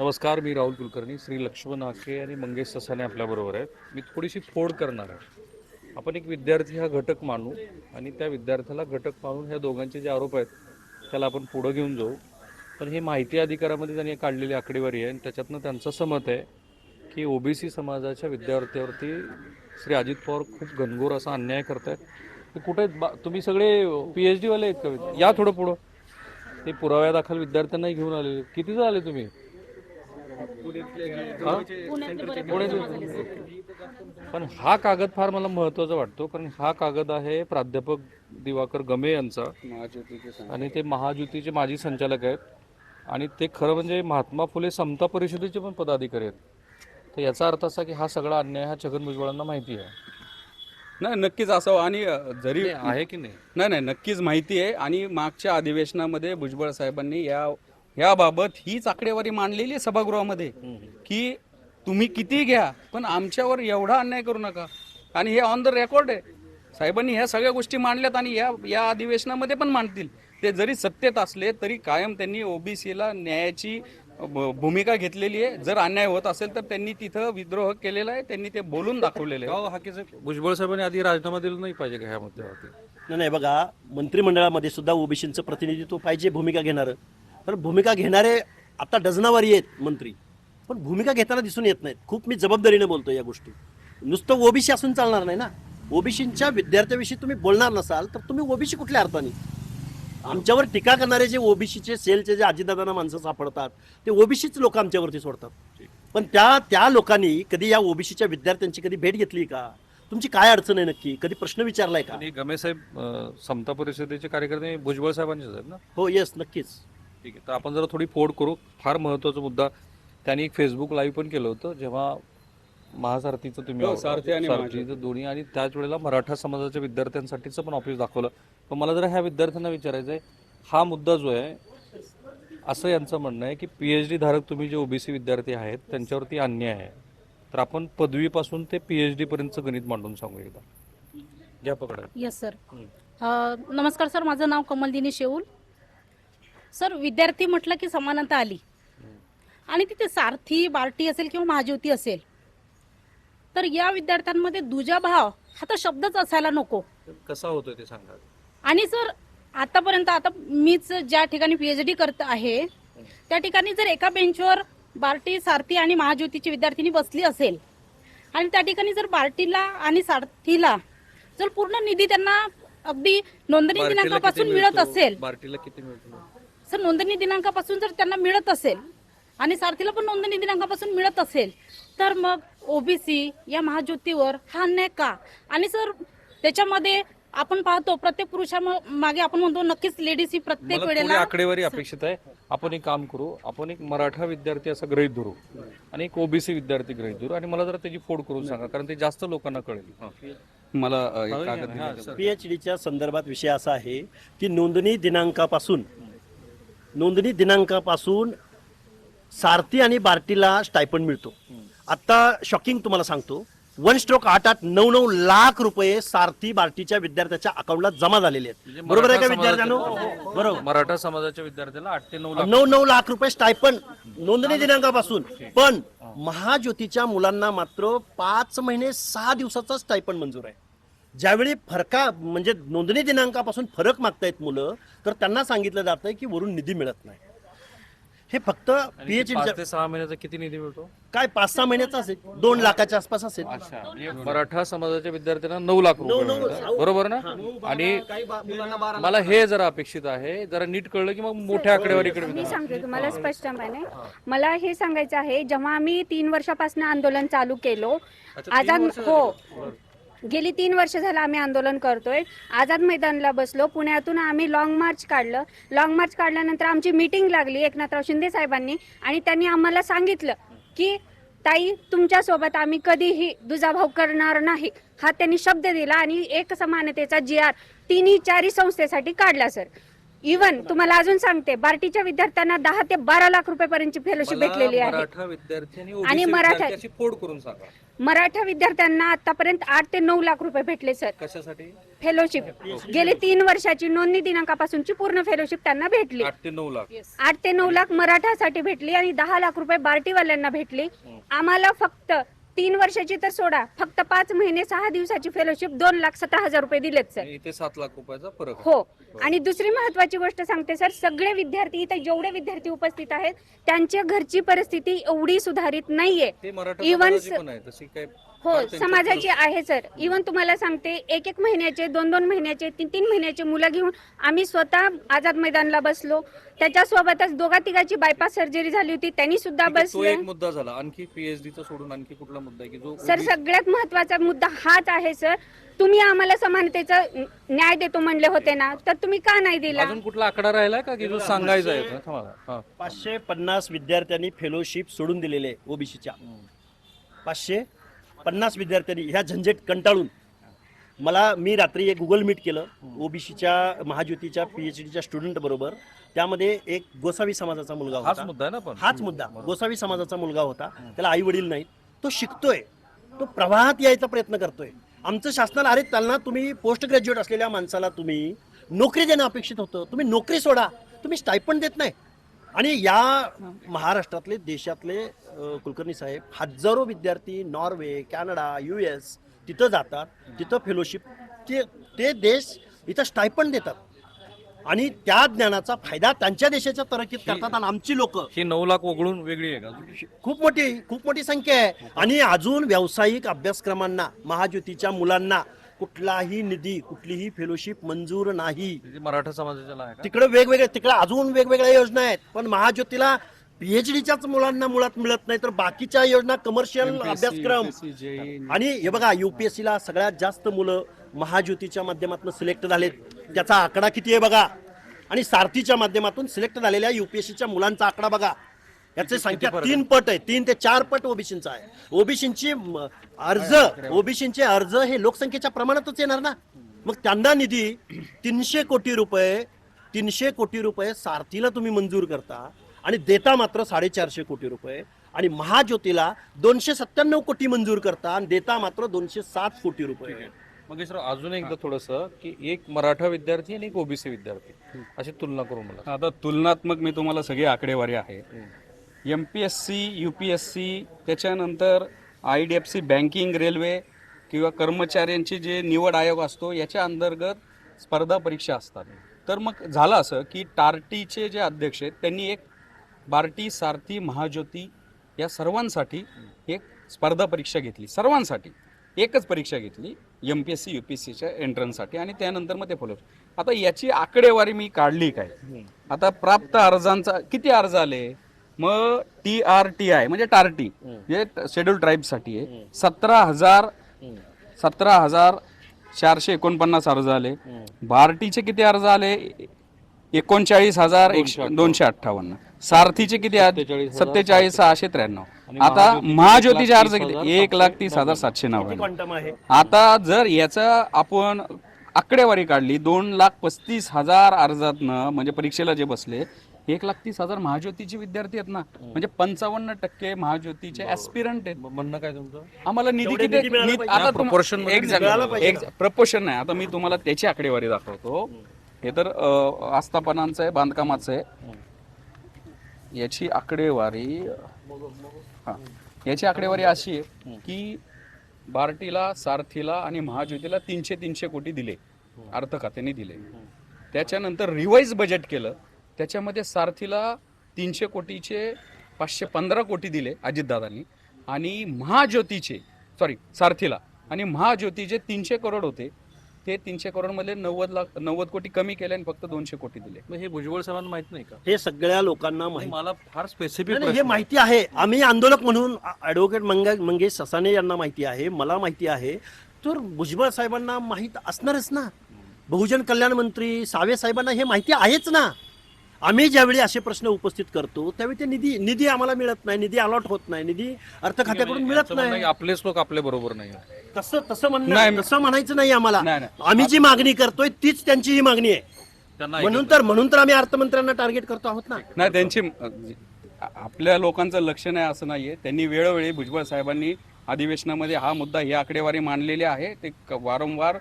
नमस्कार मी राहुल कुलकर्णी श्री लक्ष्मण आके आणि मंगेश ससाने आपल्याबरोबर आहेत. मी थोडीशी फोड करणार आहे. आपण एक विद्यार्थी हा घटक मानू आणि त्या विद्यार्थ्याला घटक मानून ह्या दोघांचे जे आरोप आहेत त्याला आपण पुढं घेऊन जाऊ. पण हे माहिती अधिकारामध्ये त्यांनी काढलेली आकडेवारी आहे आणि त्याच्यातनं त्यांचं समत आहे की ओबीसी समाजाच्या विद्यार्थ्यावरती श्री अजित पवार खूप घनघोर असा अन्याय करतायत. ते कुठे आहेत? बा- तुम्ही सगळे पी एच डीवाले आहेत का? या थोडं पुढं. ते पुराव्या दाखल विद्यार्थ्यांनाही घेऊन आले किती जण आले तुम्ही? पण हा कागद फार मला महत्त्वाचा वाटतो कारण हा कागद आहे प्राध्यापक दिवाकर गमे यांचा. आणि ते महाज्योतीचे माजी संचालक आहेत. आणि ते खरं म्हणजे महात्मा फुले समता परिषदेचे पण पदाधिकारी आहेत. तर याचा अर्थ असा की हा सगळा अन्याय हा छगन भुजबळांना माहिती आहे. नाही नक्कीच असावं आणि अ, जरी आहे की नाही? नाही नाही नक्कीच माहिती आहे. आणि मागच्या अधिवेशनामध्ये भुजबळ साहेबांनी या याबाबत हीच आकडेवारी मांडलेली आहे सभागृहामध्ये की तुम्ही किती घ्या पण आमच्यावर एवढा अन्याय करू नका. आणि हे ऑन द रेकॉर्ड आहे. साहेबांनी ह्या सगळ्या गोष्टी मांडल्यात आणि या या अधिवेशनामध्ये पण मांडतील. ते जरी सत्तेत असले तरी कायम त्यांनी ओबीसीला न्यायाची भूमिका घेतलेली आहे. जर अन्याय होत असेल तर त्यांनी तिथं विद्रोह केलेला आहे. त्यांनी ते बोलून दाखवलेलं आहे. भुजबळ साहेबांनी आधी राजीनामा दिला नाही पाहिजे का ह्या मुद्द्यावरती? नाही नाही बघा मंत्रिमंडळामध्ये सुद्धा ओबीसीचं प्रतिनिधित्व पाहिजे भूमिका घेणारं. तर भूमिका घेणारे आता डझनावारी आहेत मंत्री. पण भूमिका घेताना दिसून येत नाहीत. खूप मी जबाबदारीने बोलतो या गोष्टी. नुसतं ओबीसी असून चालणार नाही ना? ओबीसीच्या विद्यार्थ्याविषयी तुम्ही बोलणार नसाल तर तुम्ही ओबीसी कुठल्या अर्थाने? आमच्यावर टीका करणारे जे ओबीसीचे सेलचे जे अजितदादांना माणसं सापडतात ते ओबीसीच लोक आमच्यावरती सोडतात. पण त्या त्या लोकांनी कधी या ओबीसीच्या विद्यार्थ्यांची कधी भेट घेतली का? तुमची काय अडचण आहे नक्की? कधी प्रश्न विचारलाय का? गमे साहेब समता परिषदेचे कार्यकर्ते भुजबळ साहेबांचेच आहेत ना? हो येस नक्कीच. ठीक आहे. तर आपण जरा थोडी फोड करू. फार महत्त्वाचा मुद्दा. त्यांनी एक फेसबुक लाईव्ह पण केलं होतं जेव्हा महासारथीचं तुम्ही हो, आहोत. सारथी आणि सारथीचं दोन्ही आणि त्याच वेळेला मराठा समाजाच्या विद्यार्थ्यांसाठीचं पण ऑफिस दाखवलं. पण मला जरा ह्या विद्यार्थ्यांना विचारायचं आहे हा मुद्दा जो आहे असं यांचं म्हणणं आहे की पी एच डी धारक तुम्ही जे ओबीसी विद्यार्थी आहेत त्यांच्यावरती अन्याय आहे. तर आपण पदवीपासून ते पी एच डी पर्यंतचं गणित मांडून सांगू एकदा. घ्या पकडा येस सर नमस्कार सर माझं नाव कमलदिनी शेऊल. सर विद्यार्थी म्हटलं की समानता आली. आणि तिथे सारथी बार्टी असेल किंवा महाज्योती असेल. तर या विद्यार्थ्यांमध्ये दुजा भाव हा तर शब्दच असायला नको. कसा होतोय ते सांगा. आणि सर आतापर्यंत आता मीच ज्या ठिकाणी पीएच डी करत आहे त्या ठिकाणी जर एका बेंचवर बार्टी सारथी आणि महाज्योतीची विद्यार्थिनी बसली असेल आणि त्या ठिकाणी जर बार्टीला आणि सारथीला जर पूर्ण निधी त्यांना अगदी नोंदणी दिनांकापासून मिळतो? असेल बार्टीला किती मिळतो? सर नोंदणी दिनांकापासून जर त्यांना मिळत असेल आणि सारथीला पण नोंदणी दिनांकापासून मिळत असेल तर मग ओबीसी या महाज्योतीवर हा अन्याय का? आणि सर त्याच्यामध्ये आपण पाहतो प्रत्येक पुरुषा मागे आपण म्हणतो नक्कीच लेडीज ही प्रत्येक वेळेला आकडेवारी अपेक्षित आहे. आपण एक काम करू आपण एक मराठा विद्यार्थी असा गृहीत धरू आणि एक ओबीसी विद्यार्थी गृहीत धरू आणि मला जरा त्याची फोड करून सांगा कारण ते जास्त लोकांना कळेल. मला अ, एक कागद दिला. पीएच डीच्या संदर्भात विषय असा आहे की नोंदणी दिनांकापासून नोंदणी दिनांकापासून सारथी आणि बार्टीला स्टायपंड मिळतो. आता शॉकिंग तुम्हाला सांगतो. वन स्ट्रोक आठ आठ नऊ नऊ लाख रुपये सारथी बार्टीच्या विद्यार्थ्याच्या अकाउंटला जमा झालेले आहेत. बरोबर आहे का विद्यार्थ्यांनो? बरोबर. मराठा समाजाच्या विद्यार्थ्याला आठ ते नऊ लाख नऊ नऊ लाख रुपये स्टायपंड नोंदणी दिनांकापासून. पण महाज्योतीच्या मुलांना मात्र पाच महिने सहा दिवसाचा स्टायपंड मंजूर आहे. ज्यावेळी फरका म्हणजे नोंदणी दिनांकापासून फरक मागतायत मुलं तर त्यांना सांगितलं जातंय की वरून निधी मिळत नाही. हे फक्त पीएच ते सहा महिन्याचा किती निधी मिळतो? काय पाच सहा महिन्याचा असेल दोन लाखाच्या आसपास असेल. अच्छा म्हणजे मराठा समाजाच्या विद्यार्थ्यांना नऊ लाख रुपये नऊ- मिळतात. बरोबर ना? आणि मला हे जरा अपेक्षित आहे जरा नीट कळलं की मग मोठ्या आकडेवारीकडे मी सांगते तुम्हाला स्पष्टपणे. मला हे सांगायचं आहे जेव्हा आम्ही तीन वर्षापासून आंदोलन चालू केलो आझाद हो. गेली तीन वर्ष झालं आम्ही आंदोलन करतोय. आझाद मैदानला बसलो. पुण्यातून आम्ही लॉंग मार्च काढलं. लॉंग मार्च काढल्यानंतर आमची मीटिंग लागली एकनाथराव शिंदे साहेबांनी आणि त्यांनी आम्हाला सांगितलं की ताई तुमच्यासोबत आम्ही कधीही दुजाभाव करणार नाही. हा त्यांनी शब्द दिला आणि एक समानतेचा जी आर तिन्ही चारही संस्थेसाठी काढला सर. इव्हन तुम्हाला अजून सांगते बार्टीच्या विद्यार्थ्यांना दहा ते बारा लाख रुपयापर्यंतची फेलोशिप भेटलेली आहे. आणि मराठा- विद्यार्थी अशी फोड करून सांगा. मराठा विद्यार्थ्यांना आतापर्यंत आठ ते नऊ लाख रुपये भेटले सर कशासाठी? फेलोशिप गेली तीन वर्षाची नोंदणी दिनांकापासूनची पूर्ण फेलोशिप त्यांना भेटली. आठ ते नऊ लाख. आठ ते नऊ लाख मराठासाठी भेटली आणि दहा लाख रुपये बार्टीवाल्यांना भेटली. आम्हाला फक्त तीन वर्षाची तर सोडा. फक्त पाच महिने सहा दिवसाची फेलोशिप दोन लाख सतरा हजार रुपये दिलेत सर इथे सात लाख रुपयाचा फरक. हो. आणि दुसरी महत्वाची गोष्ट सांगते सर सगळे विद्यार्थी इथे जेवढे विद्यार्थी उपस्थित आहेत त्यांच्या घरची परिस्थिती एवढी सुधारित नाहीये. ते मराठा Even समाजाची स- पण आहे तशी काय हो समाजाची आहे सर. इवन तुम्हाला सांगते एक एक महिन्याचे दोन दोन महिन्याचे तीन तीन महिन्याचे मुलं घेऊन आम्ही स्वतः आझाद मैदानला बसलो. त्याच्यासोबतच दोघा तिघाची बायपास सर्जरी झाली होती त्यांनी सुद्धा तो बसले. एक मुद्दा झाला. आणखी पीएचडी चा सोडून आणखी कुठला मुद्दा आहे की जो सर OBC सगळ्यात महत्त्वाचा मुद्दा हाच आहे सर. तुम्ही आम्हाला समानतेचा न्याय देतो म्हणले होते ना तर तुम्ही का नाही दिला? अजून कुठला आकडा राहिला का की जो सांगायचा आहे? थांबा. हा. पाचशे पन्नास विद्यार्थ्यांनी फेलोशिप सोडून दिलेले ओबीसीच्या पाचशे पन्नास विद्यार्थ्यांनी ह्या झंझट कंटाळून मला मी रात्री एक गुगल मीट केलं ओबीसीच्या महाज्योतीच्या पीएच डीच्या स्टुडंट बरोबर. त्यामध्ये एक गोसावी समाजाचा मुलगा हाच होता. मुद्दा आहे ना पण. हाच मुद्दा. गोसावी समाजाचा मुलगा होता. त्याला आई वडील नाहीत. तो शिकतोय. तो प्रवाहात यायचा प्रयत्न करतोय. आमचं शासनाला अरे त्यांना तुम्ही पोस्ट ग्रॅज्युएट असलेल्या माणसाला तुम्ही नोकरी देणं अपेक्षित होतं. तुम्ही नोकरी सोडा. तुम्ही स्टायपंड देत नाही. आणि या महाराष्ट्रातले देशातले कुलकर्णी साहेब हजारो विद्यार्थी नॉर्वे कॅनडा यू एस तिथं जातात तिथं फेलोशिप ते ते देश इथं स्टायपंड देतात. आणि त्या ज्ञानाचा फायदा त्यांच्या देशाच्या तरक्कीत करतात आणि आमची लोक. ही नऊ लाख वगळून वेगळी आहे का खूप मोठी खूप मोठी संख्या आहे. आणि अजून व्यावसायिक अभ्यासक्रमांना महाज्योतीच्या मुलांना कुठलाही निधी कुठलीही फेलोशिप मंजूर नाही. जे मराठा आहे का तिकडे वेगवेगळे तिकडे अजून वेगवेगळ्या योजना आहेत. पण महाज्योतीला पीएचडीच्याच मुलांना मुळात मिळत नाही तर बाकीच्या योजना कमर्शियल अभ्यासक्रम. आणि हे बघा UPSC ला सगळ्यात जास्त मुलं महाज्योतीच्या माध्यमातून सिलेक्ट झालेत. त्याचा आकडा किती आहे बघा? आणि सारथीच्या माध्यमातून सिलेक्ट झालेल्या युपीएससीच्या मुलांचा आकडा बघा. याची संख्या तीन पट आहे. तीन ते चार पट ओबीसींचा आहे. ओबीसींची अर्ज ओबीसींचे अर्ज हे लोकसंख्येच्या प्रमाणातच येणार ना? मग त्यांना निधी तीनशे कोटी रुपये तीनशे कोटी रुपये सारथीला तुम्ही मंजूर करता आणि देता मात्र साडेचारशे कोटी रुपये. आणि महाज्योतीला दोनशे सत्त्याण्णव कोटी मंजूर करता आणि देता मात्र दोनशे सात कोटी रुपये. मग सर अजून एकदा थोडस की एक मराठा विद्यार्थी आणि एक ओबीसी विद्यार्थी. अशी तुलना करू मला. आता तुलनात्मक मी तुम्हाला सगळी आकडेवारी आहे. M P S C U P S C त्याच्यानंतर I D F C banking railway किंवा कर्मचाऱ्यांची जे निवड आयोग असतो याच्या अंतर्गत स्पर्धा परीक्षा असतात. तर मग झालं असं की टार्टीचे जे अध्यक्ष आहेत त्यांनी एक बार्टी सारथी महाज्योती या सर्वांसाठी एक स्पर्धा परीक्षा घेतली. सर्वांसाठी एकच परीक्षा घेतली M P S C U P S सीच्या एंट्रन्ससाठी आणि त्यानंतर मग ते फॉलो आता याची आकडेवारी मी काढली काय? आता प्राप्त अर्जांचा किती अर्ज आले? मग टी आर टी आय म्हणजे टार्टी जे शेड्यूल ट्राईबसाठी आहे. सतरा हजार सतरा हजार चारशे एकोणपन्नास अर्ज आले. बार्टीचे किती अर्ज आले? एकोणचाळीस हजार एकशे- दोनशे अठ्ठावन्न. सारथीचे किती आहेत? सत्तेचाळीस सहाशे त्र्याण्णव. आता महाज्योतीचे अर्ज किती? एक लाख तीस हजार सातशे नव्याण्णव. क्वांटम आहे? आता जर याचं आपण आकडेवारी काढली दोन लाख पस्तीस हजार अर्जातनं म्हणजे परीक्षेला जे बसले एक लाख तीस हजार महाज्योतीचे विद्यार्थी आहेत ना. म्हणजे पंचावन्न टक्के महाज्योतीचे ऍस्पिरंट आहेत. म्हणणं काय तुमचं? आम्हाला निधी तेवढे किती मिळाला पाहिजे. आता हा, proportion मध्ये एक्झॅक्ट मिळाला पाहिजे. ना. प्रपोर्शन नाही. आता मी तुम्हाला त्याची आकडेवारी दाखवतो. हे तर अ, आस्थापनांचं आहे बांधकामाचं आहे. याची आकडेवारी हा. याची आकडेवारी अशी आहे की बार्टीला सारथीला आणि महाज्योतीला तीनशे तीनशे कोटी दिले. अर्थ खात्याने दिले. त्याच्यानंतर रिवाईज बजेट केलं. त्याच्यामध्ये सारथीला तीनशे कोटीचे पाचशे पंधरा कोटी दिले अजितदादांनी. आणि महाज्योतीचे सॉरी सारथीला. आणि महाज्योतीचे तीनशे करोड होते. ते तीनशे करोडमध्ये नव्वद लाख नव्वद कोटी कमी केले आणि फक्त दोनशे कोटी दिले. मग हे भुजबळ साहेबांना माहीत नाही का? हे सगळ्या लोकांना माहिती. मला फार स्पेसिफिक हे माहिती आहे. आम्ही आंदोलक म्हणून ऍडव्होकेट मंगा मंगेश ससाने यांना माहिती आहे मला माहिती आहे. तर भुजबळ साहेबांना माहीत असणारच ना. बहुजन कल्याण मंत्री सावे साहेबांना हे माहिती आहेच ना. आम्ही ज्यावेळी असे प्रश्न उपस्थित करतो त्यावेळी ते निधी निधी आम्हाला मिळत नाही निधी अलॉट होत नाही निधी अर्थ खात्याकडून मिळत नाही. आपलेच लोक आपल्या बरोबर नाही तसं तसं नाही, म्हणणं तसं म्हणायचं नाही आम्हाला. आम्ही जी मागणी करतोय तीच त्यांची ही मागणी आहे. म्हणून तर म्हणून तर आम्ही अर्थमंत्र्यांना टार्गेट करतो आहोत ना. नाही त्यांची आपल्या लोकांचं लक्ष नाही असं नाहीये. त्यांनी वेळोवेळी भुजबळ साहेबांनी अधिवेशनामध्ये हा मुद्दा ही आकडेवारी मांडलेली आहे. ते वारंवार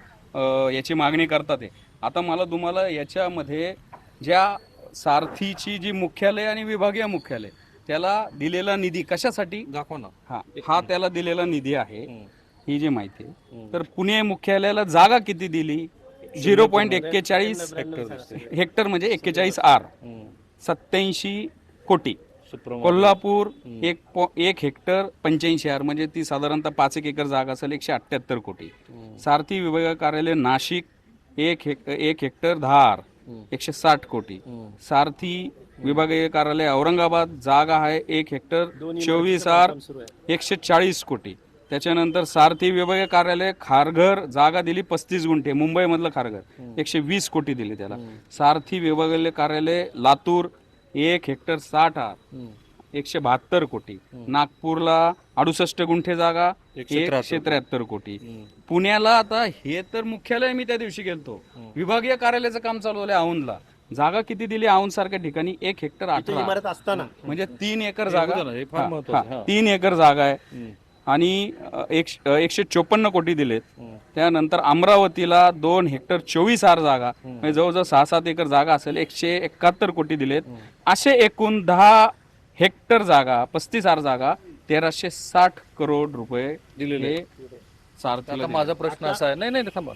याची मागणी करतात आहे आता मला तुम्हाला याच्यामध्ये ज्या सारथीची जी मुख्यालय आणि विभागीय मुख्यालय त्याला दिलेला निधी कशासाठी? दाखवा ना. हा हा त्याला दिलेला निधी आहे ही जी माहिती आहे. तर पुणे मुख्यालयाला जागा किती दिली? झिरो पॉईंट एक्केचाळीस हेक्टर म्हणजे एक्केचाळीस आर. सत्याऐंशी कोटी. कोल्हापूर एक पो- एक हेक्टर पंच्याऐंशी आर म्हणजे ती साधारणतः पाच एक एकर जागा असेल एकशे अठ्ठ्याहत्तर कोटी. सारथी विभाग कार्यालय नाशिक एक हेक एक हेक्टर दहा आर. एकशे साठ कोटी. सारथी विभागीय कार्यालय औरंगाबाद जागा आहे एक हेक्टर चोवीस आर एकशे चाळीस कोटी. त्याच्यानंतर सारथी विभागीय कार्यालय खारघर जागा दिली पस्तीस गुंठे मुंबईमधलं खारघर. एकशे वीस कोटी दिली त्याला. सारथी विभागीय कार्यालय लातूर एक हेक्टर साठ आर. एकशे बहात्तर कोटी. नागपूरला अडुसष्ट गुंठे जागा एकशे त्र्याहत्तर कोटी. पुण्याला आता हे तर मुख्यालय मी त्या दिवशी गेलतो. विभागीय कार्यालयाचं काम चालू झालंय औंधला. जागा किती दिली औंध सारख्या ठिकाणी? एक हेक्टर इमारत असताना. म्हणजे तीन एकर जागा. तीन एकर जागा आहे. आणि अ, एकश- चोपन्न कोटी दिलेत. त्यानंतर अमरावतीला दोन हेक्टर चोवीस आर जागा. म्हणजे जवळजवळ सहा सात एकर जागा असेल एकशे एकाहत्तर कोटी दिलेत. असे एकूण दहा हेक्टर जागा पस्तीस आर जागा तेराशे साठ करोड रुपये दिलेले आता माझा प्रश्न असा आहे नाही नाही थांबा.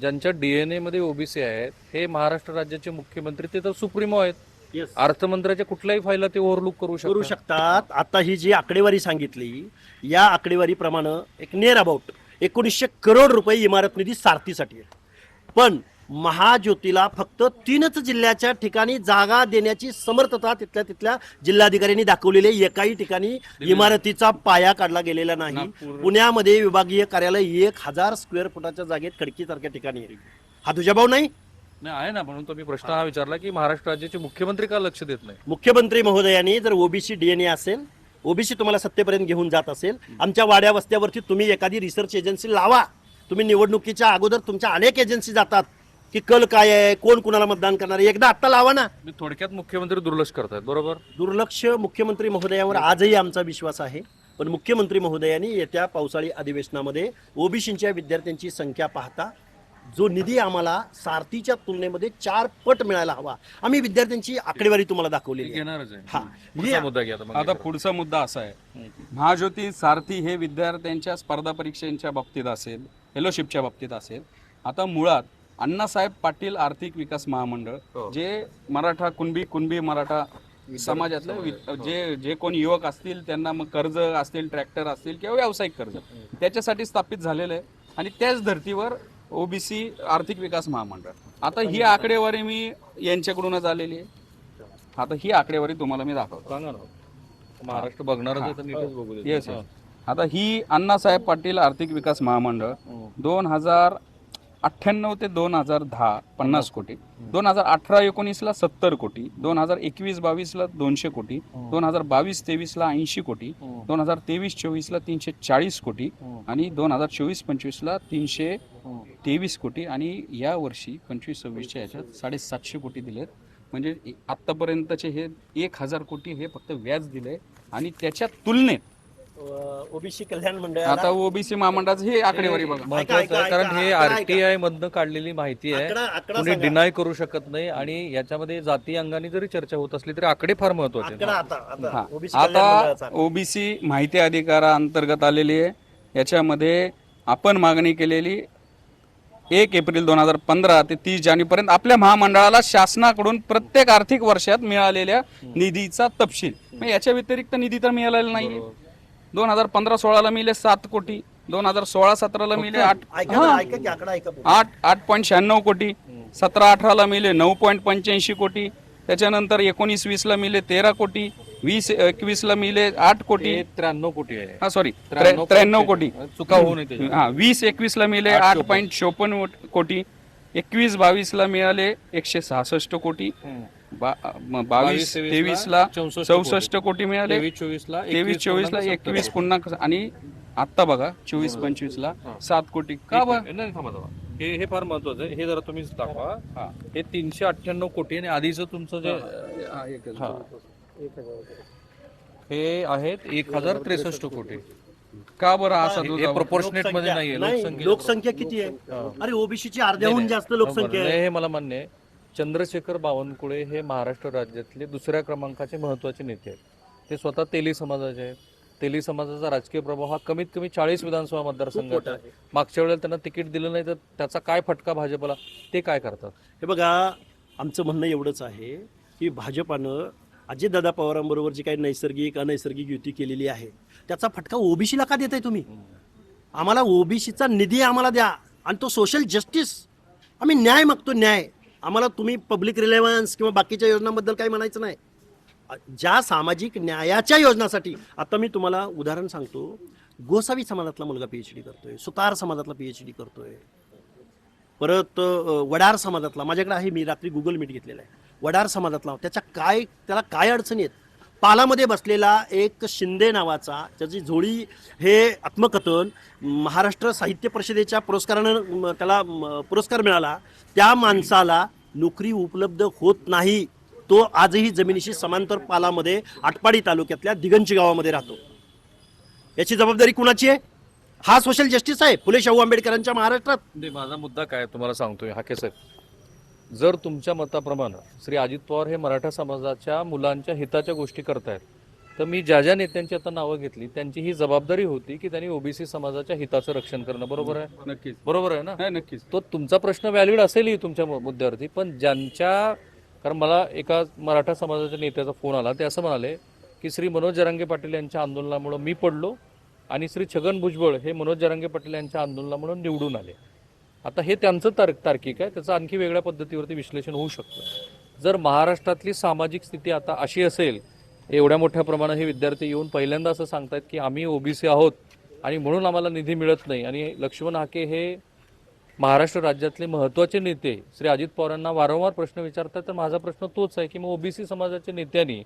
ज्यांच्या डीएनए मध्ये ओबीसी आहेत हे महाराष्ट्र राज्याचे मुख्यमंत्री ते तर सुप्रीमो आहेत. Yes. अर्थमंत्र्याच्या कुठल्याही फाईलला ते ओव्हरलुक करू करू शकतात. शकतात आता ही जी आकडेवारी सांगितली या आकडेवारीप्रमाणे एक नियर अबाउट एकोणीसशे करोड रुपये इमारत निधी सारथीसाठी आहे. पण महाज्योतीला फक्त तीनच जिल्ह्याच्या ठिकाणी जागा देण्याची समर्थता तिथल्या तिथल्या जिल्हाधिकाऱ्यांनी दाखवलेली आहे. एकाही ठिकाणी इमारतीचा पाया काढला गेलेला नाही. पुण्यामध्ये विभागीय कार्यालय एक हजार स्क्वेअर फुटाच्या जागेत खडकीसारख्या ठिकाणी हा तुझ्या भाऊ नाही? नाही आहे ना म्हणून तो मी प्रश्न हा विचारला की महाराष्ट्र राज्याचे मुख्यमंत्री का लक्ष देत नाही? मुख्यमंत्री महोदयांनी जर ओबीसी डीएनए असेल ओबीसी तुम्हाला सत्तेपर्यंत घेऊन जात असेल आमच्या वाड्या वस्त्यावरती तुम्ही एखादी रिसर्च एजन्सी लावा. तुम्ही निवडणुकीच्या अगोदर तुमच्या अनेक एजन्सी जातात. की कल काय आहे कोण कुणाला मतदान करणार आहे? एकदा आत्ता लावा ना. मी थोडक्यात मुख्यमंत्री दुर्लक्ष करतायत बरोबर? दुर्लक्ष मुख्यमंत्री महोदयावर आजही आमचा विश्वास आहे. पण मुख्यमंत्री महोदयांनी येत्या पावसाळी अधिवेशनामध्ये ओबीसीच्या विद्यार्थ्यांची संख्या पाहता जो निधी आम्हाला सारथीच्या तुलनेमध्ये चार पट मिळायला हवा. आम्ही विद्यार्थ्यांची आकडेवारी तुम्हाला दाखवलेली आहे. घेणारच आहे. हा. पुढचा हे- मुद्दा घ्या आता मग. आता पुढचा मुद्दा असा आहे. महाज्योती सारथी हे विद्यार्थ्यांच्या स्पर्धा परीक्षांच्या बाबतीत असेल फेलोशिपच्या बाबतीत असेल. आता मुळात अण्णासाहेब पाटील आर्थिक विकास महामंडळ हो. जे मराठा कुणबी कुणबी मराठा समाजातले जे जे कोण युवक असतील त्यांना मग कर्ज असतील ट्रॅक्टर असतील किंवा व्यावसायिक कर्ज त्याच्यासाठी स्थापित झालेलं आहे. आणि त्याच धर्तीवर ओबीसी आर्थिक विकास महामंडळ. आता ही आकडेवारी मी यांच्याकडूनच आलेली आहे. आता ही आकडेवारी तुम्हाला मी दाखवतो. महाराष्ट्र बघणारच आहे तर नीटच बघू देत. येस हा. आता ही अण्णासाहेब पाटील आर्थिक विकास महामंडळ दोन हजार अठ्ठ्याण्णव ते दोन हजार दहा पन्नास कोटी. दोन हजार अठरा एकोणीसला सत्तर कोटी. दोन हजार एकवीस बावीसला दोनशे कोटी. दोन हजार बावीस तेवीसला ऐंशी कोटी. दोन हजार तेवीस चोवीसला तीनशे चाळीस कोटी. आणि दोन हजार चोवीस पंचवीसला तीनशे तेवीस कोटी. आणि या वर्षी पंचवीस सव्वीसच्या याच्यात साडेसातशे कोटी दिलेत. म्हणजे आत्तापर्यंतचे हे एक हजार कोटी हे फक्त व्याज दिले आणि त्याच्या तुलनेत ओबीसी कल्याण मंडळाला आता ओबीसी महामंडळाचं हे आकडेवारी बघा महत्वाचं आहे कारण हे. आरटीआय मधनं काढलेली माहिती आहे आकडा- कुणी सांगा. डिनाय करू शकत नाही आणि याच्यामध्ये जाती अंगाने जरी चर्चा होत असली तरी आकडे फार महत्त्वाचे आकडा आहेत. आता आता. ओबीसी कल्याण आता मंडळाचा ओबीसी माहिती अधिकारा अंतर्गत आलेली आहे याच्यामध्ये आपण मागणी केलेली एक एप्रिल दोन हजार पंधरा ते तीस जानेवारीपर्यंत आपल्या महामंडळाला शासनाकडून प्रत्येक आर्थिक वर्षात मिळालेल्या निधीचा तपशील मग याच्या व्यतिरिक्त निधी तर मिळालेला नाही दोन हजार पंधरा सोळाला मिळाले सात कोटी. दोन हजार सोळा सतराला मिळाले आठ. आठ आठ पॉईंट शहाण्णव कोटी. सतरा अठराला मिळले नऊ पॉईंट पंच्याऐंशी कोटी. त्याच्यानंतर एकोणीस वीसला मिळले तेरा कोटी. वीस एकवीसला मिळले आठ कोटी. हे त्र्याण्णव कोटी हा सॉरी त्र्याण्णव त्र्याण्णव कोटी. चुका होऊ नये त्याच्यात. हा वीस एकवीसला मिळाले आठ. पॉईंट चोपन्न कोटी. एकवीस बावीसला मिळाले एकशे सहासष्ट कोटी. बावीस तेवीसला तेवीसला चौसष्ट कोटी. मिळाले. तेवीस चोवीसला तेवीस चोवीसला एकवीस पुन्हा आणि आता बघा चोवीस पंचवीसला सात कोटी. का बा नाही थांबा थांबा. हे हे फार महत्वाचं आहे. हे जरा तुम्हीच दाखवा. हा. हे तीनशे अठ्ठ्याण्णव कोटी आणि आधीचं तुमचं जे हा. हे आहेत एक हजार त्रेसष्ट कोटी. का बरं असा हे प्रपोर्शनेटमध्ये नाहीये. नाही लोकसंख्या लोकसंख्या किती आहे? अरे ओबीसीची अर्ध्याहून जास्त लोकसंख्या आहे. हे मला मान्य आहे. चंद्रशेखर बावनकुळे हे महाराष्ट्र राज्यातले दुसऱ्या क्रमांकाचे महत्त्वाचे नेते आहेत. ते स्वतः तेली समाजाचे आहेत. तेली समाजाचा राजकीय प्रभाव हा कमीत कमी चाळीस विधानसभा मतदारसंघात आहे. मागच्या वेळेला त्यांना तिकीट दिलं नाही तर त्याचा काय फटका भाजपला? ते काय करतात? हे बघा आमचं म्हणणं एवढंच आहे की भाजपानं अजितदादा पवारांबरोबर जी काही नैसर्गिक अनैसर्गिक युती केलेली आहे त्याचा फटका ओबीसीला का देताय तुम्ही? आम्हाला ओबीसीचा निधी आम्हाला द्या आणि तो सोशल जस्टिस आम्ही न्याय मागतो न्याय. आम्हाला तुम्ही पब्लिक रिलेव्हन्स किंवा बाकीच्या योजनांबद्दल काही म्हणायचं नाही. ज्या सामाजिक न्यायाच्या योजनासाठी आता मी तुम्हाला उदाहरण सांगतो. गोसावी समाजातला मुलगा पीएच डी करतोय सुतार समाजातला पीएच डी करतोय. परत वडार समाजातला माझ्याकडे आहे मी रात्री गुगल मीट घेतलेला आहे. वडार समाजातला त्याच्या काय त्याला काय अडचणी आहेत? पालामध्ये बसलेला एक शिंदे नावाचा त्याची झोळी हे आत्मकथन महाराष्ट्र साहित्य परिषदेच्या पुरस्कारानं त्याला पुरस्कार मिळाला. त्या माणसाला नोकरी उपलब्ध होत नाही. तो आजही जमिनीशी समांतर पालामध्ये आटपाडी तालुक्यातल्या दिगंची गावामध्ये राहतो. याची जबाबदारी कुणाची आहे? हा सोशल जस्टिस आहे फुले शाहू आंबेडकरांच्या महाराष्ट्रात. माझा मुद्दा काय तुम्हाला सांगतोय हाके साहेब. जर तुमच्या मताप्रमाणे श्री अजित पवार हे मराठा समाजाच्या मुलांच्या हिताच्या गोष्टी करतायत तर मी ज्या ज्या नेत्यांची आता नावं घेतली त्यांची ही जबाबदारी होती की त्यांनी ओबीसी समाजाच्या हिताचं रक्षण करणं. बरोबर आहे? नक्कीच. बरोबर आहे ना? नाही नक्कीच. तो तुमचा प्रश्न व्हॅलिड असेलही तुमच्या मुद्द्यावरती पण ज्यांच्या कारण मला एका मराठा समाजाच्या नेत्याचा फोन आला ते असं म्हणाले की श्री मनोज जरांगे पाटील यांच्या आंदोलनामुळे मी पडलो आणि श्री छगन भुजबळ हे मनोज जरांगे पाटील यांच्या आंदोलनामुळे निवडून आले. आता हे त्यांचं तार तार्किक आहे. त्याचं आणखी वेगळ्या पद्धतीवरती विश्लेषण होऊ शकतं. जर महाराष्ट्रातली सामाजिक स्थिती आता अशी असेल एवढ्या मोठ्या प्रमाणात हे विद्यार्थी येऊन पहिल्यांदा असं सांगतायत की आम्ही ओबीसी आहोत आणि म्हणून आम्हाला निधी मिळत नाही. आणि लक्ष्मण हाके हे महाराष्ट्र राज्यातले महत्त्वाचे नेते. श्री अजित पवारांना वारंवार प्रश्न विचारतात तर माझा प्रश्न तोच आहे की मग ओबीसी समाजाच्या नेत्यांनी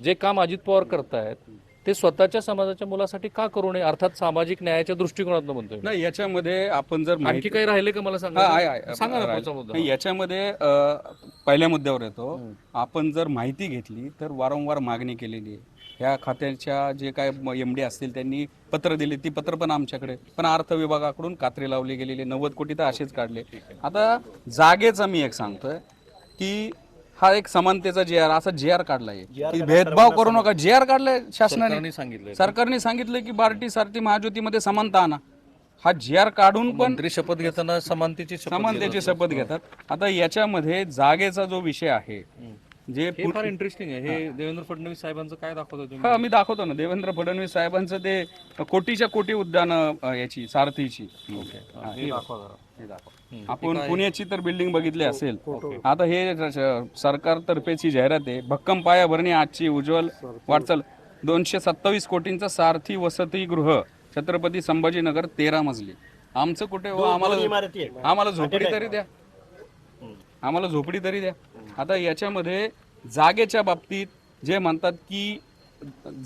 जे काम अजित पवार करतायत ते स्वतःच्या समाजाच्या मुलासाठी का करू नये? अर्थात सामाजिक न्यायाच्या दृष्टिकोनातून म्हणतोय. नाही याच्यामध्ये आपण जर आणखी माहिती काही राहिले का मला सांगा. सांगा ना मुद्दा. याच्यामध्ये पहिल्या मुद्द्यावर येतो. आपण जर माहिती घेतली तर वारंवार मागणी केलेली आहे. ह्या खात्याच्या जे काय एम डी असतील त्यांनी पत्र दिले ती पत्र पण आमच्याकडे. पण अर्थ विभागाकडून कात्री लावली गेलेली. नव्वद कोटी तर असेच काढले. आता जागेचा मी एक सांगतोय की हा एक समानतेचा जे आर असा जे आर काढलाय की भेदभाव करू नका. जे आर काढलाय शासनाने. सरकारने सांगितलंय. सरकारने सांगितलं की बार्टी सारथी महाज्योतीमध्ये समानता आणा. हा जी आर काढून पण मंत्री शपथ घेताना समानतेची शपथ समानतेची शपथ घेतात. आता याच्यामध्ये जागेचा जो विषय आहे जे फार इंटरेस्टिंग आहे. हे देवेंद्र फडणवीस साहेबांचं काय दाखवतो तुम्ही? हा मी दाखवतो ना. देवेंद्र फडणवीस साहेबांचं ते कोटीच्या कोटी उद्यान याची सारथीची. हा, हे हे दाखवा. आपण पुण्याची तर बिल्डिंग बघितली असेल. आता हे सरकार तर्फेची जाहिरात आहे. भक्कम पायाभरणी आजची उज्ज्वल वाटचाल. दोनशे सत्तावीस कोटींचं सारथी वसतिगृह छत्रपती संभाजीनगर तेरा मजली. आमचं कुठे? हो, आम्हाला. आम्हाला झोपडी तरी द्या. आम्हाला झोपडी तरी द्या. आता याच्यामध्ये जागेच्या बाबतीत जे म्हणतात की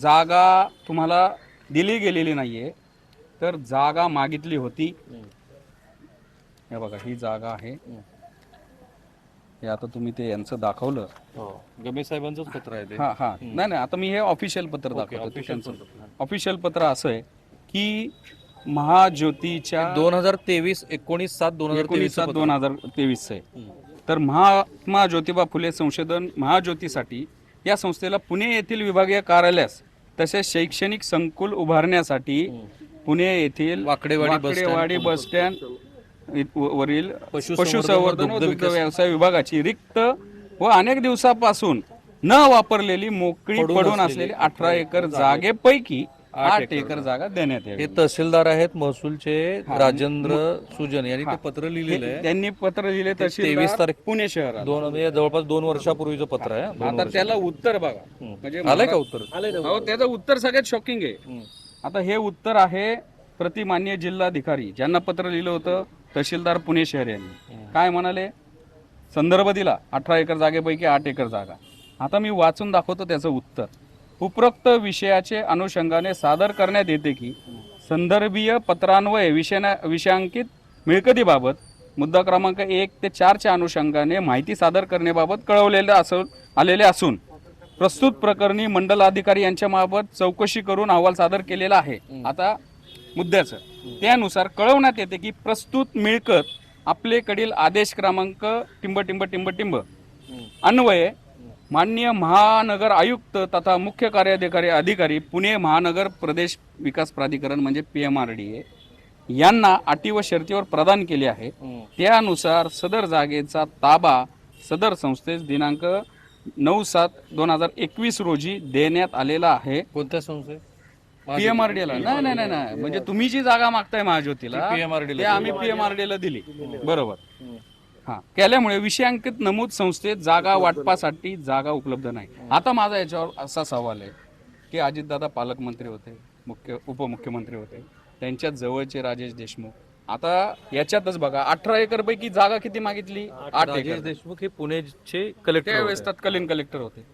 जागा तुम्हाला दिली गेलेली नाहीये तर जागा मागितली होती. हे बघा ही जागा आहे. हे आता तुम्ही ते यांचं दाखवलं. हो. गमे साहेबांचंच पत्र आहे ते. हा हा. नाही नाही आता मी हे ऑफिशियल पत्र दाखवतो ऑफिशियल पत्र. असं आहे की महाज्योतीच्या दोन हजार तेवीस एकोणीस सात दोन हजार एकोणीस सात दोन हजार तेवीस आहे. तर महात्मा ज्योतिबा फुले संशोधन महाज्योतीसाठी या संस्थेला पुणे येथील विभागीय कार्यालयास तसेच शैक्षणिक संकुल उभारण्यासाठी पुणे येथील वाकडेवाडी बस स्टँड, वरील पशुसंवर्धन व दुग्ध व्यवसाय विभागाची रिक्त व अनेक दिवसापासून न वापरलेली मोकळी पडून असलेली अठरा एकर जागेपैकी आठ एकर जागा. देण्यात हे तहसीलदार आहेत महसूलचे राजेंद्र सुजन यांनी ते पत्र लिहिलेलं आहे. त्यांनी पत्र लिहिले तशी 23 तारीख- पुणे शहरात दोन म्हणजे जवळपास दोन वर्षापूर्वीचं पत्र आहे आता त्याला उत्तर बघा. म्हणजे आलंय का उत्तर? अहो त्याचं उत्तर सगळ्यात शॉकिंग आहे. आता हे उत्तर आहे प्रतिमान्य जिल्हाधिकारी ज्यांना पत्र लिहिलं होतं. तहसीलदार पुणे शहर यांनी. काय म्हणाले? संदर्भ दिला अठरा एकर जागेपैकी आठ एकर जागा. आता मी वाचून दाखवतो त्याचं उत्तर. उपरोक्त विषयाचे अनुषंगाने सादर करण्यात येते की संदर्भीय पत्रान्वये विषया विषयांकित मिळकतीबाबत मुद्दा क्रमांक एक ते चारच्या अनुषंगाने माहिती सादर करण्याबाबत कळवलेले असून आलेले असून प्रस्तुत प्रकरणी मंडलाधिकारी यांच्याबाबत चौकशी करून अहवाल सादर केलेला आहे. आता मुद्द्याचं. त्यानुसार कळवण्यात येते की प्रस्तुत मिळकत आपलेकडील आदेश क्रमांक टिंब टिंब टिंब टिंब. अन्वये माननीय महानगर आयुक्त तथा मुख्य कार्याधिकारी अधिकारी पुणे महानगर प्रदेश विकास प्राधिकरण म्हणजे P M R D A यांना अटी व शर्तीवर प्रदान केले आहे. त्यानुसार सदर जागेचा ताबा सदर संस्थेस दिनांक नऊ सात दोन हजार एकवीस रोजी देण्यात आलेला आहे. कोणत्या संस्थेत पी एम आर डी ला. नाही नाही नाही नाही. म्हणजे तुम्ही जी जागा मागताय महाज्योतीला ती आम्ही पी एम आर डी ला दिली. बरोबर. हा. केल्यामुळे विषयांकित नमूद संस्थेत जागा वाटपासाठी जागा उपलब्ध नाही. आता माझा याच्यावर असा सवाल आहे की अजितदादा पालकमंत्री होते मुख्य उपमुख्यमंत्री होते. त्यांच्या जवळचे राजेश देशमुख. आता याच्यातच बघा अठरा एकर पैकी जागा किती मागितली? आठ राजेश एकर. देशमुख हे पुणेचे कलेक्टर त्यावेळेस तत्कालीन कलेक्टर होते.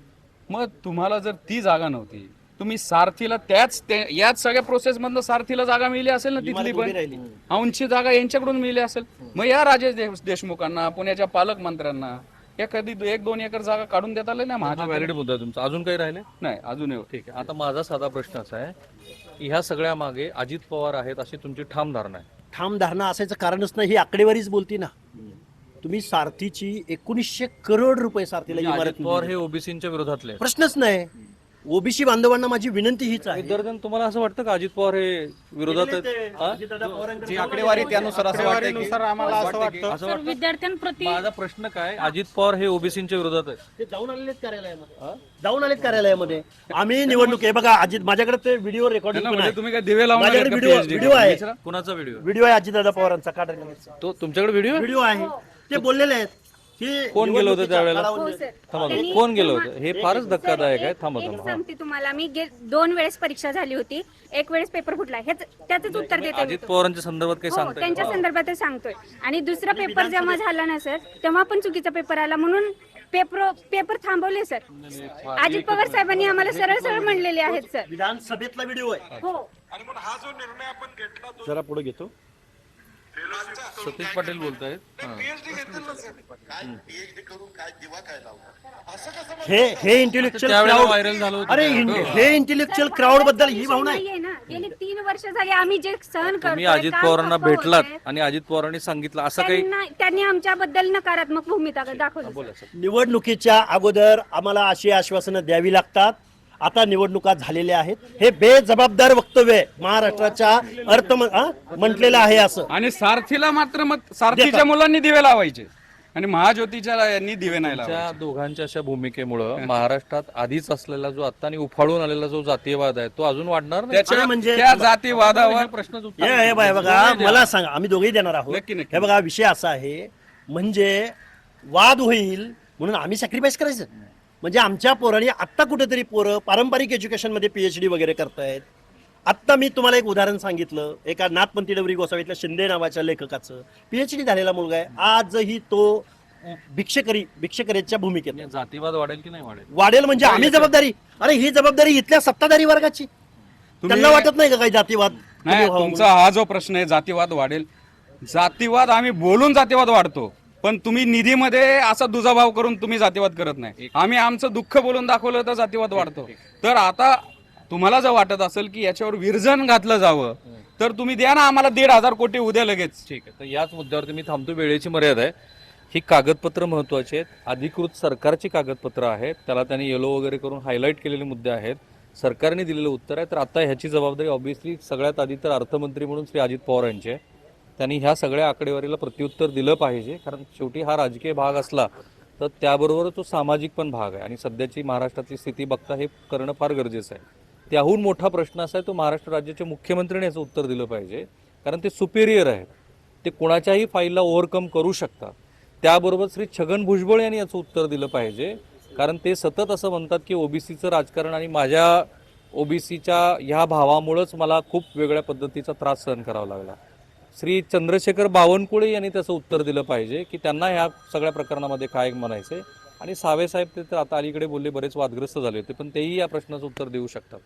मग तुम्हाला जर ती जागा नव्हती तुम्ही सारथीला त्याच त्या- याच सगळ्या प्रोसेस मधनं सारथीला जागा मिळली असेल ना तिथली पण. औंची जागा यांच्याकडून मिळली असेल. मग या राजेश देश- देशमुखांना पुण्याच्या पालकमंत्र्यांना एखादी दो- एक दोन एकर जागा काढून देता आले ना महाजन व्हॅलिड मुद्दा आहे तुमचा. अजून काही राहिले? नाही अजून ठीक आहे. आता माझा साधा प्रश्न असा आहे. ह्या सगळ्या मागे अजित पवार आहेत अशी तुमची ठाम धारणा आहे. ठाम धारणा असायचं कारणच नाही ही आकडेवारीच बोलती ना. तुम्ही सारथीची एकोणीसशे करोड रुपये सारथीला म्हणजे अजित पवार. हे ओबीसीच्या विरोधातले. प्रश्नच नाही. ओबीसी बांधवांना माझी विनंती हीच आहे. विद्यार्थ्यांना तुम्हाला असं वाटतं का? अजित पवार हे विरोधात आहेत? हा? आकडेवारी त्यानुसार आम्हाला असं वाटतं. असं वाटतं विद्यार्थ्यांप्रती माझा प्रश्न काय? अजित पवार हे ओबीसीच्या विरोधात आहेत. ते जाऊन आलेले आहेत कार्यालयामध्ये जाऊन आलेत कार्यालयामध्ये. आम्ही निवडणूक आहे. बघा अजित माझ्याकडे ते व्हिडिओ रेकॉर्डिंग पण म्हणजे आहे. तुम्ही काय दिवे लावणार माझ्याकडे आहेत का व्हिडिओ PhD व्हिडिओ आहे. कुणाचा व्हिडिओ? व्हिडिओ आहे अजितदादा पवारांचा काढ तो तुमच्याकडे व्हिडिओ आहे? व्हिडिओ आहे. ते बोललेले आहेत. कोण गेलं होतं त्यावेळेला? हो सर. थांबा त्यांनी कोण गेलं होतं? हे फारच धक्कादायक आहे. थांबा एक थांबा हा. सांगते तुम्हाला. मी गे- दोन वेळेस परीक्षा झाली होती. एक वेळेस पेपर फुटला. हेच त्याच उत्तर देते मी अजित पवारांच्या संदर्भात काही हो सांगताय त्यांच्या संदर्भातच सांगतोय. आणि दुसरा पेपर जेव्हा झाला ना सर तेव्हा पण चुकीचा पेपर आला. म्हणून पेपर पेपर थांबवले सर. अजित पवार साहेबांनी आम्हाला सरळ सरळ म्हणलेले आहेत सर. विधानसभेतला व्हिडिओ आहे. हो. जरा पुढे घेतो. सतीश पाटील बोलतायत. हा. हे हे इंटेलेक्च्युअल व्हायरल झालं अरे हे इंटेलेक्च्युअल क्राऊडबद्दल ही भावना आहे. नाहीये ना. गेली तीन वर्ष झाली आम्ही जे सहन करतोय अजित पवारांना भेटलात. आणि अजित पवारांनी सांगितलं असं काही त्यांना त्यांनी आमच्याबद्दल नकारात्मक भूमिका दाखवली बोला सर. निवडणुकीच्या अगोदर आम्हाला अशी आश्वासनं द्यावी लागतात आता निवडणुका झालेल्या आहेत. हे बेजबाबदार वक्तव्य आहे. महाराष्ट्राच्या अर्थ म्हटलेलं आहे असं. आणि सारथीला मात्र मग सारथीच्या मुलांनी दिवे लावायचे. आणि महाज्योतीच्या यांनी दिवे नाही लावायचे. त्या दोघांच्या अशा भूमिकेमुळं महाराष्ट्रात आधीच असलेला जो आता आणि उफाळून आलेला जो जातीयवाद आहे तो अजून वाढणार नाही? त्याच्या म्हणजे- त्या जातीवादावर प्रश्नच हे हे बघा मला सांगा आम्ही दोघेही देणार आहोत. हे बघा विषय असा आहे म्हणजे वाद होईल म्हणून आम्ही सॅक्रिफाईस करायचं. म्हणजे आमच्या पोरांनी आत्ता कुठेतरी पोरं पारंपरिक एज्युकेशनमध्ये पीएचडी वगैरे करतायत. आत्ता मी तुम्हाला एक उदाहरण सांगितलं. एका नाथपंथी डवरी गोसावीतल्या शिंदे नावाच्या लेखकाचं. पीएचडी झालेला मुलगा आहे. आजही तो भिक्षकरी भिक्षकरीच्या भूमिकेत आहे. जातीवाद वाढेल की नाही वाढेल? वाढेल म्हणजे आम्ही जबाबदारी अरे ही जबाबदारी इथल्या सत्ताधारी वर्गाची. त्यांना वाटत नाही का काही जातीवाद? नाही तुमचा हा जो प्रश्न आहे जातीवाद वाढेल. जातीवाद आम्ही बोलून जातीवाद वाढतो. पण तुम्ही निधीमध्ये असा दुजाभाव करून तुम्ही जातीवाद करत नाही. आम्ही आमचं दुःख बोलून दाखवलं तर जातीवाद वाढतो. तर आता तुम्हाला जर वाटत असेल की याच्यावर विरजन घातलं जावं तर तुम्ही द्या ना आम्हाला दीड हजार कोटी उद्या लगेच. ठीक आहे. तर याच मुद्द्यावरती मी थांबतो. वेळेची मर्यादा आहे. ही कागदपत्र महत्वाची आहेत. अधिकृत सरकारची कागदपत्र आहेत. त्याला त्यांनी येलो वगैरे करून हायलाईट केलेले मुद्दे आहेत. सरकारने दिलेलं उत्तर आहे. तर आता ह्याची जबाबदारी ऑब्व्हियसली सगळ्यात आधी तर अर्थमंत्री म्हणून श्री अजित पवार यांची आहे. त्यांनी ह्या सगळ्या आकडेवारीला प्रत्युत्तर दिलं पाहिजे. कारण शेवटी हा राजकीय भाग असला तर त्याबरोबर तो सामाजिक पण भाग आहे. आणि सध्याची महाराष्ट्रातली स्थिती बघता हे करणं फार गरजेचं आहे. त्याहून मोठा प्रश्न असा आहे तो महाराष्ट्र राज्याच्या मुख्यमंत्र्यांनी याचं उत्तर दिलं पाहिजे. कारण ते सुपेरियर आहेत. ते कोणाच्याही फाईलला ओव्हरकम करू शकतात. त्याबरोबर श्री छगन भुजबळ यांनी याचं उत्तर दिलं पाहिजे. कारण ते सतत असं म्हणतात की ओबीसीचं राजकारण आणि माझ्या ओबीसीच्या ह्या भावामुळंच मला खूप वेगळ्या पद्धतीचा त्रास सहन करावा लागला. श्री चंद्रशेखर बावनकुळे यांनी त्याचं उत्तर दिलं पाहिजे की त्यांना ह्या सगळ्या प्रकरणामध्ये काय म्हणायचे आणि सावेसाहेब ते तर आता अलीकडे बोलले बरेच वादग्रस्त झाले होते पण तेही या प्रश्नाचं उत्तर देऊ शकतात.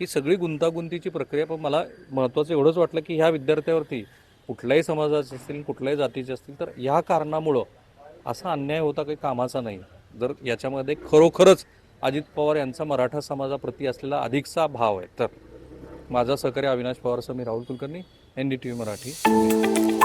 ही सगळी गुंतागुंतीची प्रक्रिया पण मला महत्त्वाचं एवढंच वाटलं की ह्या विद्यार्थ्यावरती कुठल्याही समाजाचे असतील कुठल्याही जातीचे असतील तर ह्या कारणामुळं असा अन्याय होता काही कामाचा नाही. जर याच्यामध्ये खरोखरच अजित पवार यांचा मराठा समाजाप्रती असलेला अधिकचा भाव आहे तर माझा सहकारी अविनाश पवारसह मी Rahul Kulkarni N D T V Marathi.